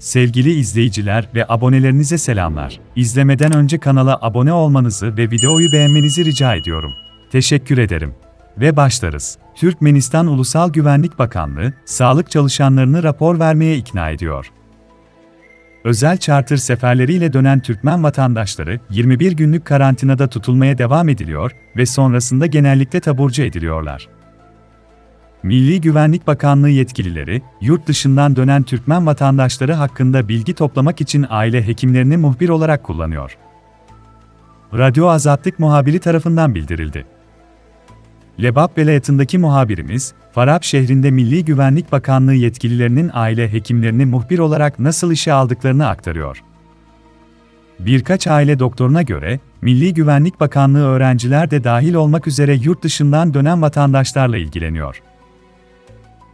Sevgili izleyiciler ve abonelerinize selamlar. İzlemeden önce kanala abone olmanızı ve videoyu beğenmenizi rica ediyorum. Teşekkür ederim. Ve başlarız. Türkmenistan Ulusal Güvenlik Bakanlığı, sağlık çalışanlarını rapor vermeye ikna ediyor. Özel charter seferleriyle dönen Türkmen vatandaşları 21 günlük karantinada tutulmaya devam ediliyor ve sonrasında genellikle taburcu ediliyorlar. Milli Güvenlik Bakanlığı yetkilileri, yurt dışından dönen Türkmen vatandaşları hakkında bilgi toplamak için aile hekimlerini muhbir olarak kullanıyor. Radyo Azatlık muhabiri tarafından bildirildi. Lebap velayetindeki muhabirimiz, Farab şehrinde Milli Güvenlik Bakanlığı yetkililerinin aile hekimlerini muhbir olarak nasıl işe aldıklarını aktarıyor. Birkaç aile doktoruna göre, Milli Güvenlik Bakanlığı öğrenciler de dahil olmak üzere yurt dışından dönen vatandaşlarla ilgileniyor.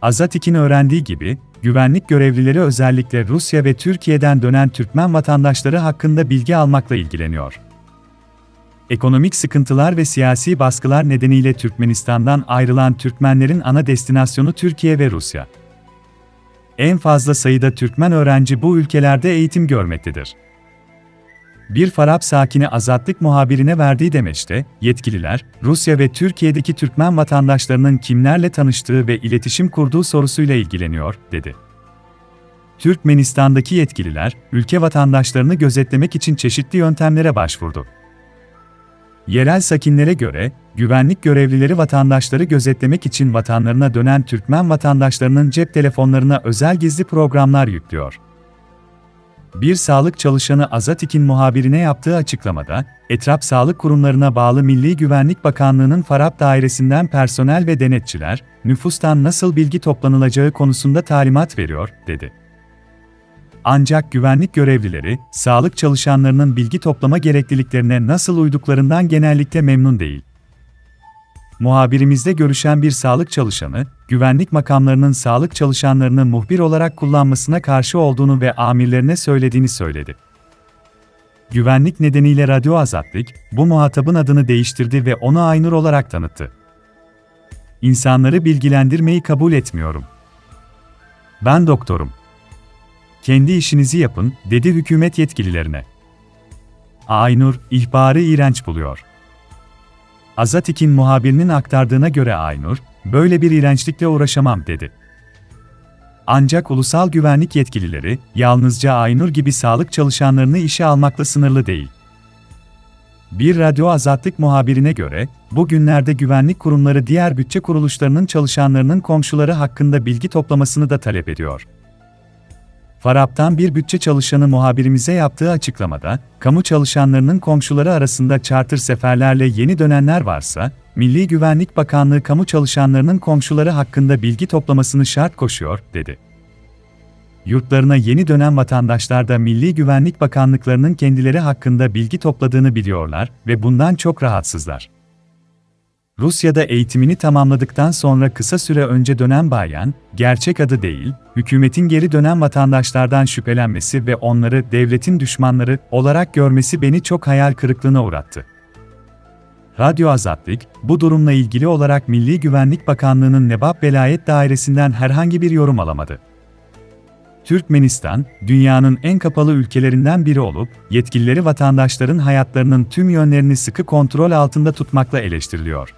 Azatik'in öğrendiği gibi, güvenlik görevlileri özellikle Rusya ve Türkiye'den dönen Türkmen vatandaşları hakkında bilgi almakla ilgileniyor. Ekonomik sıkıntılar ve siyasi baskılar nedeniyle Türkmenistan'dan ayrılan Türkmenlerin ana destinasyonu Türkiye ve Rusya. En fazla sayıda Türkmen öğrenci bu ülkelerde eğitim görmektedir. Bir Farab sakini azatlık muhabirine verdiği demeçte, yetkililer, Rusya ve Türkiye'deki Türkmen vatandaşlarının kimlerle tanıştığı ve iletişim kurduğu sorusuyla ilgileniyor, dedi. Türkmenistan'daki yetkililer, ülke vatandaşlarını gözetlemek için çeşitli yöntemlere başvurdu. Yerel sakinlere göre, güvenlik görevlileri vatandaşları gözetlemek için vatanlarına dönen Türkmen vatandaşlarının cep telefonlarına özel gizli programlar yüklüyor. Bir sağlık çalışanı Azatik'in muhabirine yaptığı açıklamada, etraf sağlık kurumlarına bağlı Milli Güvenlik Bakanlığı'nın Farab dairesinden personel ve denetçiler, nüfustan nasıl bilgi toplanılacağı konusunda talimat veriyor, dedi. Ancak güvenlik görevlileri, sağlık çalışanlarının bilgi toplama gerekliliklerine nasıl uyduklarından genellikle memnun değil. Muhabirimizle görüşen bir sağlık çalışanı, güvenlik makamlarının sağlık çalışanlarını muhbir olarak kullanmasına karşı olduğunu ve amirlerine söylediğini söyledi. Güvenlik nedeniyle Radyo Azatlık, bu muhatabın adını değiştirdi ve onu Aynur olarak tanıttı. İnsanları bilgilendirmeyi kabul etmiyorum. Ben doktorum. Kendi işinizi yapın, dedi hükümet yetkililerine. Aynur, ihbarı iğrenç buluyor. Azatik'in muhabirinin aktardığına göre Aynur, böyle bir iğrençlikle uğraşamam dedi. Ancak ulusal güvenlik yetkilileri, yalnızca Aynur gibi sağlık çalışanlarını işe almakla sınırlı değil. Bir radyo azatlık muhabirine göre, bugünlerde güvenlik kurumları diğer bütçe kuruluşlarının çalışanlarının komşuları hakkında bilgi toplamasını da talep ediyor. Farap'tan bir bütçe çalışanı muhabirimize yaptığı açıklamada, kamu çalışanlarının komşuları arasında charter seferlerle yeni dönenler varsa, Milli Güvenlik Bakanlığı kamu çalışanlarının komşuları hakkında bilgi toplamasını şart koşuyor, dedi. Yurtlarına yeni dönen vatandaşlar da Milli Güvenlik Bakanlıklarının kendileri hakkında bilgi topladığını biliyorlar ve bundan çok rahatsızlar. Rusya'da eğitimini tamamladıktan sonra kısa süre önce dönen bayan, gerçek adı değil, hükümetin geri dönen vatandaşlardan şüphelenmesi ve onları devletin düşmanları olarak görmesi beni çok hayal kırıklığına uğrattı. Radyo Azatlık, bu durumla ilgili olarak Milli Güvenlik Bakanlığı'nın Nebap Velayet Dairesi'nden herhangi bir yorum alamadı. Türkmenistan, dünyanın en kapalı ülkelerinden biri olup, yetkilileri vatandaşların hayatlarının tüm yönlerini sıkı kontrol altında tutmakla eleştiriliyor.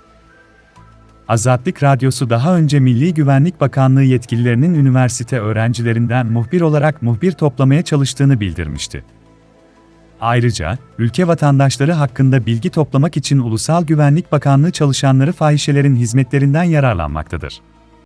Azatlık Radyosu daha önce Milli Güvenlik Bakanlığı yetkililerinin üniversite öğrencilerinden muhbir olarak muhbir toplamaya çalıştığını bildirmişti. Ayrıca, ülke vatandaşları hakkında bilgi toplamak için Ulusal Güvenlik Bakanlığı çalışanları fahişelerin hizmetlerinden yararlanmaktadır.